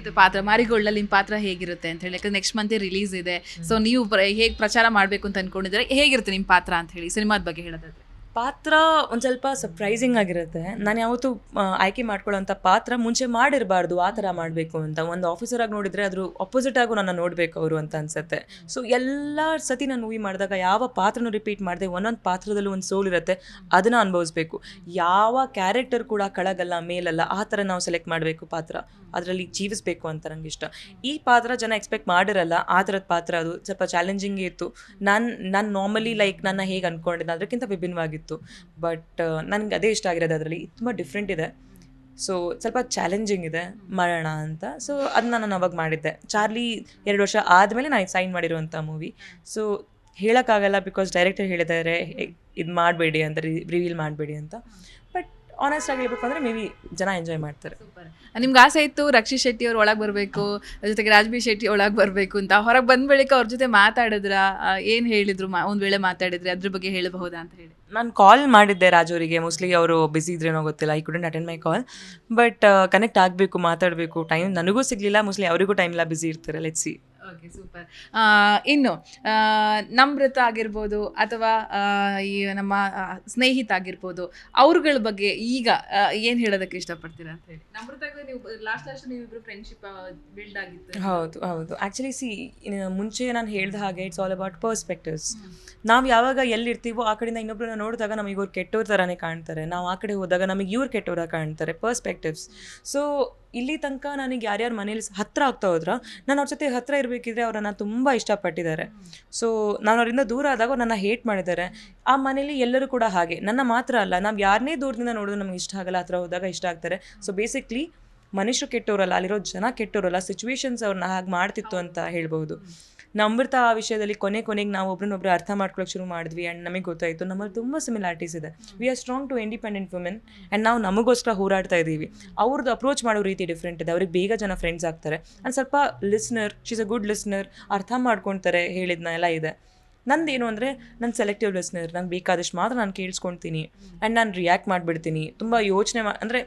ಹೇಗಿರುತ್ತೆ ಪಾತ್ರ ಮಾರಿಗೋಲ್ಡಲ್ಲಿ ನಿಮ್ಮ ಪಾತ್ರ ಹೇಗಿರುತ್ತೆ ಅಂತ ಹೇಳಿ ಯಾಕಂದ್ರೆ ನೆಕ್ಸ್ಟ್ ಮಂತ್ ರಿಲೀಸ್ ಇದೆ. ಸೊ ನೀವು ಹೇಗೆ ಪ್ರಚಾರ ಮಾಡಬೇಕು ಅಂತ ಅನ್ಕೊಂಡಿದ್ರೆ ಹೇಗಿರುತ್ತೆ ನಿಮ್ಮ ಪಾತ್ರ ಅಂತ ಹೇಳಿ ಸಿನಿಮಾದ ಬಗ್ಗೆ ಹೇಳೋದಾದ್ರೆ. ಪಾತ್ರ ಒಂದು ಸ್ವಲ್ಪ ಸರ್ಪ್ರೈಸಿಂಗ್ ಆಗಿರುತ್ತೆ. ನಾನು ಯಾವತ್ತೂ ಆಯ್ಕೆ ಮಾಡ್ಕೊಳ್ಳೋಂಥ ಪಾತ್ರ ಮುಂಚೆ ಮಾಡಿರಬಾರ್ದು, ಆ ಥರ ಮಾಡಬೇಕು ಅಂತ. ಒಂದು ಆಫೀಸರ್ ಆಗಿ ನೋಡಿದರೆ ಅದ್ರ ಅಪೋಸಿಟ್ ಆಗು ನನ್ನ ನೋಡಬೇಕು ಅವರು ಅಂತ ಅನ್ಸುತ್ತೆ. ಸೊ ಎಲ್ಲ ಸತಿ ನಾನು ಮೂವಿ ಮಾಡಿದಾಗ ಯಾವ ಪಾತ್ರನೂ ರಿಪೀಟ್ ಮಾಡಿದೆ, ಒಂದೊಂದು ಪಾತ್ರದಲ್ಲೂ ಒಂದು ಸೋಲ್ ಇರುತ್ತೆ, ಅದನ್ನು ಅನುಭವಿಸ್ಬೇಕು. ಯಾವ ಕ್ಯಾರೆಕ್ಟರ್ ಕೂಡ ಕಳಗಲ್ಲ, ಮೇಲಲ್ಲ, ಆ ಥರ ನಾವು ಸೆಲೆಕ್ಟ್ ಮಾಡಬೇಕು ಪಾತ್ರ. ಅದರಲ್ಲಿ ಜೀವಿಸಬೇಕು ಅಂತ ನಂಗೆ ಇಷ್ಟ ಈ ಪಾತ್ರ ಜನ ಎಕ್ಸ್ಪೆಕ್ಟ್ ಮಾಡಿರಲ್ಲ, ಆ ಥರದ ಪಾತ್ರ ಅದು ಸ್ವಲ್ಪ ಚಾಲೆಂಜಿಂಗೇ ಇತ್ತು. ನಾನು ನಾನು ನಾರ್ಮಲಿ ಲೈಕ್ ನನ್ನ ಹೇಗೆ ಅಂದ್ಕೊಂಡಿದ್ದೆ ಅದಕ್ಕಿಂತ ವಿಭಿನ್ನವಾಗಿತ್ತು ಬಟ್ ನನಗೆ ಅದೇ ಇಷ್ಟ ಆಗಿರೋದು ಅದರಲ್ಲಿ. ತುಂಬ ಡಿಫ್ರೆಂಟ್ ಇದೆ. ಸೊ ಸ್ವಲ್ಪ ಚಾಲೆಂಜಿಂಗ್ ಇದೆ. ಮಾಡೋಣ ಅಂತ. ಸೊ ಅದನ್ನ ನಾನು ಅವಾಗ ಮಾಡಿದ್ದೆ. ಚಾರ್ಲಿ ಎರಡು ವರ್ಷ ಆದಮೇಲೆ ನಾನು ಸೈನ್ ಮಾಡಿರುವಂಥ ಮೂವಿ ಸೊ ಹೇಳೋಕ್ಕಾಗಲ್ಲ ಬಿಕಾಸ್ ಡೈರೆಕ್ಟರ್ ಹೇಳಿದ್ದಾರೆ, ಇದು ಮಾಡಬೇಡಿ ಅಂತ ರಿವೀಲ್ ಮಾಡಬೇಡಿ ಅಂತ. ಆನೆಸ್ಟ್ ಆಗಿರ್ಬೇಕು ಅಂದರೆ ಮೇ ಬಿ ಜನ ಎಂಜಾಯ್ ಮಾಡ್ತಾರೆ. ನಿಮ್ಗೆ ಆಸೆ ಇತ್ತು ರಕ್ಷಿತ್ ಶೆಟ್ಟಿ ಅವ್ರು ಒಳಗೆ ಬರಬೇಕು ಜೊತೆಗೆ ರಾಜ್ಬಿ ಶೆಟ್ಟಿ ಒಳಗೆ ಬರಬೇಕು ಅಂತ ಹೊರಗೆ ಬಂದ ಬಳಿಕ ಅವ್ರ ಜೊತೆ ಮಾತಾಡಿದ್ರ ಏನು ಹೇಳಿದ್ರು ಮಾ ಒಂದು ವೇಳೆ ಮಾತಾಡಿದ್ರೆ ಅದ್ರ ಬಗ್ಗೆ ಹೇಳಬಹುದಾ ಅಂತ ಹೇಳಿ. ನಾನು ಕಾಲ್ ಮಾಡಿದ್ದೆ ರಾಜವರಿಗೆ ಮೋಸ್ಟ್ಲಿ ಅವರು ಬಿಸಿ ಇದ್ರೇನೋ ಗೊತ್ತಿಲ್ಲ. I couldn't attend my call but connect ಆಗಬೇಕು ಮಾತಾಡಬೇಕು. ಟೈಮ್ ನನಗೂ ಸಿಗಲಿಲ್ಲ. ಮೋಸ್ಟ್ಲಿ ಅವರಿಗೂ ಟೈಮ್ ಇಲ್ಲ. ಬಿಸಿ ಇರ್ತಾರೆ. ಲೆಟ್ ಸಿ ಓಕೆ ಸೂಪರ್ ಇನ್ನು ನಮ್ರತ ಆಗಿರ್ಬೋದು ಅಥವಾ ಈ ನಮ್ಮ ಸ್ನೇಹಿತ ಆಗಿರ್ಬೋದು ಅವ್ರಗಳ ಬಗ್ಗೆ ಈಗ ಏನು ಹೇಳೋದಕ್ಕೆ ಇಷ್ಟಪಡ್ತೀರಾ ಅಂತ ಹೇಳಿ. ನಮ್ರತ ನೀವು ಲಾಸ್ಟ್ ಲಾಸ್ಟ್ ನೀವಿಬ್ರು ಫ್ರೆಂಡ್ಶಿಪ್ ಬಿಲ್ಡ್ ಆಗಿತ್ತು ಹೌದು ಹೌದು. ಆ್ಯಕ್ಚುಲಿ ಸಿ ಮುಂಚೆ ನಾನು ಹೇಳ್ದ ಹಾಗೆ ಇಟ್ಸ್ ಆಲ್ ಅಬೌಟ್ ಪರ್ಸ್ಪೆಕ್ಟಿವ್ಸ್ ನಾವು ಯಾವಾಗ ಎಲ್ಲಿರ್ತೀವೋ ಆ ಕಡೆಯಿಂದ ಇನ್ನೊಬ್ಬರನ್ನ ನೋಡಿದಾಗ ನಮಗೆ ಇವ್ರು ಕೆಟ್ಟವ್ರ ಥರನೇ ಕಾಣ್ತಾರೆ. ನಾವು ಆ ಕಡೆ ಹೋದಾಗ ನಮಗೆ ಇವ್ರು ಕೆಟ್ಟವ್ರ ಕಾಣ್ತಾರೆ ಪರ್ಸ್ಪೆಕ್ಟಿವ್ಸ್ ಸೊ ಇಲ್ಲಿ ತನಕ ನನಗೆ ಯಾರ್ಯಾರು ಮನೇಲಿ ಹತ್ತಿರ ಆಗ್ತಾ ಹೋದ್ರ, ನಾನು ಅವ್ರ ಜೊತೆ ಹತ್ರ ಇರಬೇಕಿದ್ರೆ ಅವರನ್ನು ತುಂಬ ಇಷ್ಟಪಟ್ಟಿದ್ದಾರೆ. ಸೊ ನಾನು ಅವರಿಂದ ದೂರ ಆದಾಗ ನನ್ನ ಹೇಟ್ ಮಾಡಿದ್ದಾರೆ. ಆ ಮನೇಲಿ ಎಲ್ಲರೂ ಕೂಡ ಹಾಗೆ. ನನ್ನ ಮಾತ್ರ ಅಲ್ಲ, ನಾವು ಯಾರನ್ನೇ ದೂರದಿಂದ ನೋಡಿದ್ರೆ ನಮ್ಗೆ ಇಷ್ಟ ಆಗಲ್ಲ ಹತ್ರ ಹೋದಾಗ ಇಷ್ಟ ಆಗ್ತಾರೆ. ಸೊ ಬೇಸಿಕ್ಲಿ ಮನುಷ್ಯರು ಕೆಟ್ಟವರಲ್ಲ ಅಲ್ಲಿರೋ ಜನ ಕೆಟ್ಟವರಲ್ಲ ಸಿಚುವೇಶನ್ಸ್ ಅವ್ರನ್ನ ಹಾಗೆ ಮಾಡ್ತಿತ್ತು ಅಂತ ಹೇಳ್ಬೋದು ನಮ್ರತ ಆ ವಿಷಯದಲ್ಲಿ ಕೊನೆ ಕೊನೆಗೆ ನಾವು ಒಬ್ರನ್ನೊಬ್ರು ಅರ್ಥ ಮಾಡ್ಕೊಳ್ಳೋಕೆ ಶುರು ಮಾಡಿದ್ವಿ ಆ್ಯಂಡ್ ನಮಗೆ ಗೊತ್ತಾಯಿತು. ನಮ್ಮಲ್ಲಿ ತುಂಬ ಸಿಮಿಲಾರಿಟೀಸ್ ಇದೆ. We are strong two independent women and ನಾವು ನಮಗೋಸ್ಕರ ಹೋರಾಡ್ತಾ ಇದ್ದೀವಿ. ಅವ್ರದ್ದು ಅಪ್ರೋಚ್ ಮಾಡೋ ರೀತಿ ಡಿಫ್ರೆಂಟ್ ಇದೆ. ಅವ್ರಿಗೆ ಬೇಗ ಜನ ಫ್ರೆಂಡ್ಸ್ ಆಗ್ತಾರೆ. ಆ್ಯಂಡ್ ಸ್ವಲ್ಪ listener she's a good listener ಅರ್ಥ ಮಾಡ್ಕೊತಾರೆ ಹೇಳಿದ್ನ ಎಲ್ಲ ಇದೆ. ನಂದೇನು ಅಂದರೆ ನಾನು ಸೆಲೆಕ್ಟಿವ್ ಲಿಸ್ನರ್ ನಂಗೆ ಬೇಕಾದಷ್ಟು ಮಾತ್ರ ನಾನು ಕೇಳಿಸ್ಕೊಳ್ತೀನಿ ಆ್ಯಂಡ್ ನಾನು ರಿಯಾಕ್ಟ್ ಮಾಡಿಬಿಡ್ತೀನಿ. ತುಂಬ ಯೋಚನೆ ಮಾ ಅಂದರೆ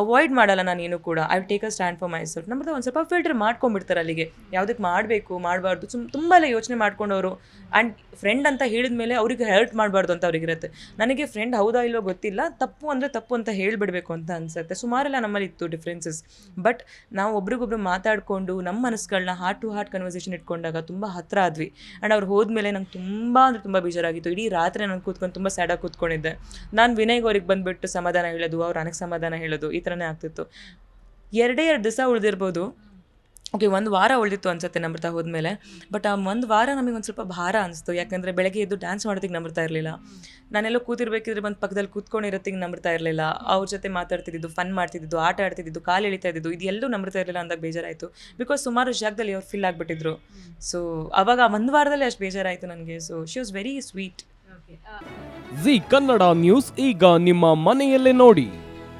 ಅವಾಯ್ಡ್ ಮಾಡಲ್ಲ ನಾನು ಏನು ಕೂಡ. I take a stand for myself ನಮ್ಮದು ಒಂದು ಸ್ವಲ್ಪ ಫಿಲ್ಟರ್ ಮಾಡ್ಕೊಂಡ್ಬಿಡ್ತಾರೆ ಅಲ್ಲಿಗೆ. ಯಾವುದಕ್ಕೆ ಮಾಡಬೇಕು, ಮಾಡಬಾರ್ದು, ಸುಮ್ ತುಂಬ ಎಲ್ಲ ಯೋಚನೆ ಮಾಡ್ಕೊಂಡವರು. ಆ್ಯಂಡ್ ಫ್ರೆಂಡ್ ಅಂತ ಹೇಳಿದ ಮೇಲೆ ಅವ್ರಿಗೆ ಹೆಲ್ಪ್ ಮಾಡಬಾರ್ದು ಅಂತ ಅವ್ರಿಗಿರುತ್ತೆ ನನಗೆ ಫ್ರೆಂಡ್ ಹೌದಾ ಇಲ್ಲೋ ಗೊತ್ತಿಲ್ಲ. ತಪ್ಪು ಅಂದರೆ ತಪ್ಪು ಅಂತ ಹೇಳಿಬಿಡಬೇಕು ಅಂತ ಅನ್ಸುತ್ತೆ. ಸುಮಾರೆಲ್ಲ ನಮ್ಮಲ್ಲಿ ಇತ್ತು ಡಿಫ್ರೆನ್ಸಸ್ ಬಟ್ ನಾವು ಒಬ್ರಿಗೊಬ್ರು ಮಾತಾಡಿಕೊಂಡು ನಮ್ಮ ಮನಸ್ಸುಗಳನ್ನ ಹಾರ್ಟ್ ಟು ಹಾರ್ಟ್ ಕನ್ವರ್ಸೇಷನ್ ಇಟ್ಕೊಂಡಾಗ ತುಂಬ ಹತ್ರ ಆದ್ವಿ. ಆ್ಯಂಡ್ ಅವ್ರು ಹೋದ್ಮೇಲೆ ನಂಗೆ ತುಂಬ ಅಂದರೆ ತುಂಬ ಬೇಜಾರಾಗಿತ್ತು. ಇಡೀ ರಾತ್ರಿ ನಾನು ಕೂತ್ಕೊಂಡು ತುಂಬ ಸ್ಯಾಡಾಗಿ ಕೂತ್ಕೊಂಡಿದ್ದೆ. ನಾನು ವಿನಯ್ಗೆ ಅವ್ರಿಗೆ ಬಂದುಬಿಟ್ಟು ಸಮಾಧಾನ ಹೇಳೋದು, ಅವ್ರು ನನಗೆ ಸಮಾಧಾನ ಹೇಳೋದು, ಈ ಥರನೇ ಆಗ್ತಿತ್ತು. ಎರಡೇ ಎರಡು ದಿವಸ ಉಳಿದಿರ್ಬೋದು. ಓಕೆ ಒಂದು ವಾರ ಉಳಿದಿತ್ತು ಅನ್ಸುತ್ತೆ ನಮ್ರತಾ ಹೋದ್ಮೇಲೆ. ಬಟ್ ಆ ಒಂದು ವಾರ ನಮಗೆ ಒಂದು ಸ್ವಲ್ಪ ಭಾರ ಅನಿಸ್ತು. ಯಾಕಂದರೆ ಬೆಳಗ್ಗೆ ಎದ್ದು ಡ್ಯಾನ್ಸ್ ಮಾಡೋದಕ್ಕೆ ನಂಬರ್ತಾ ಇರಲಿಲ್ಲ. ನಾನೆಲ್ಲೋ ಕೂತಿರ್ಬೇಕಿದ್ರೆ ಬಂದು ಪಕ್ಕದಲ್ಲಿ ಕೂತ್ಕೊಂಡಿರೋತ್ತಿಗೆ ನಂಬರ್ತಾ ಇರಲಿಲ್ಲ. ಅವ್ರ ಜೊತೆ ಮಾತಾಡ್ತಿದ್ದು ಫನ್ ಮಾಡ್ತಿದ್ದು ಆಟ ಆಡ್ತಿದ್ದು ಕಾಲು ಎಳಿತಾ ಇದ್ದು ಇದು ಎಲ್ಲೂ ನಮ್ರತಾ ಇರಲಿಲ್ಲ ಅಂದಾಗ ಬೇಜಾರಾಯಿತು. ಬಿಕಾಸ್ ಸುಮಾರು ಜಾಗದಲ್ಲಿ ಅವ್ರು ಫಿಲ್ ಆಗಿಬಿಟ್ಟಿದ್ರು. ಸೊ ಅವಾಗ ಒಂದು ವಾರದಲ್ಲಿ ಅಷ್ಟು ಬೇಜಾರಾಯಿತು ನನಗೆ so she was very sweet Zee Kannada news ಈಗ ನಿಮ್ಮ ಮನೆಯಲ್ಲೇ ನೋಡಿ.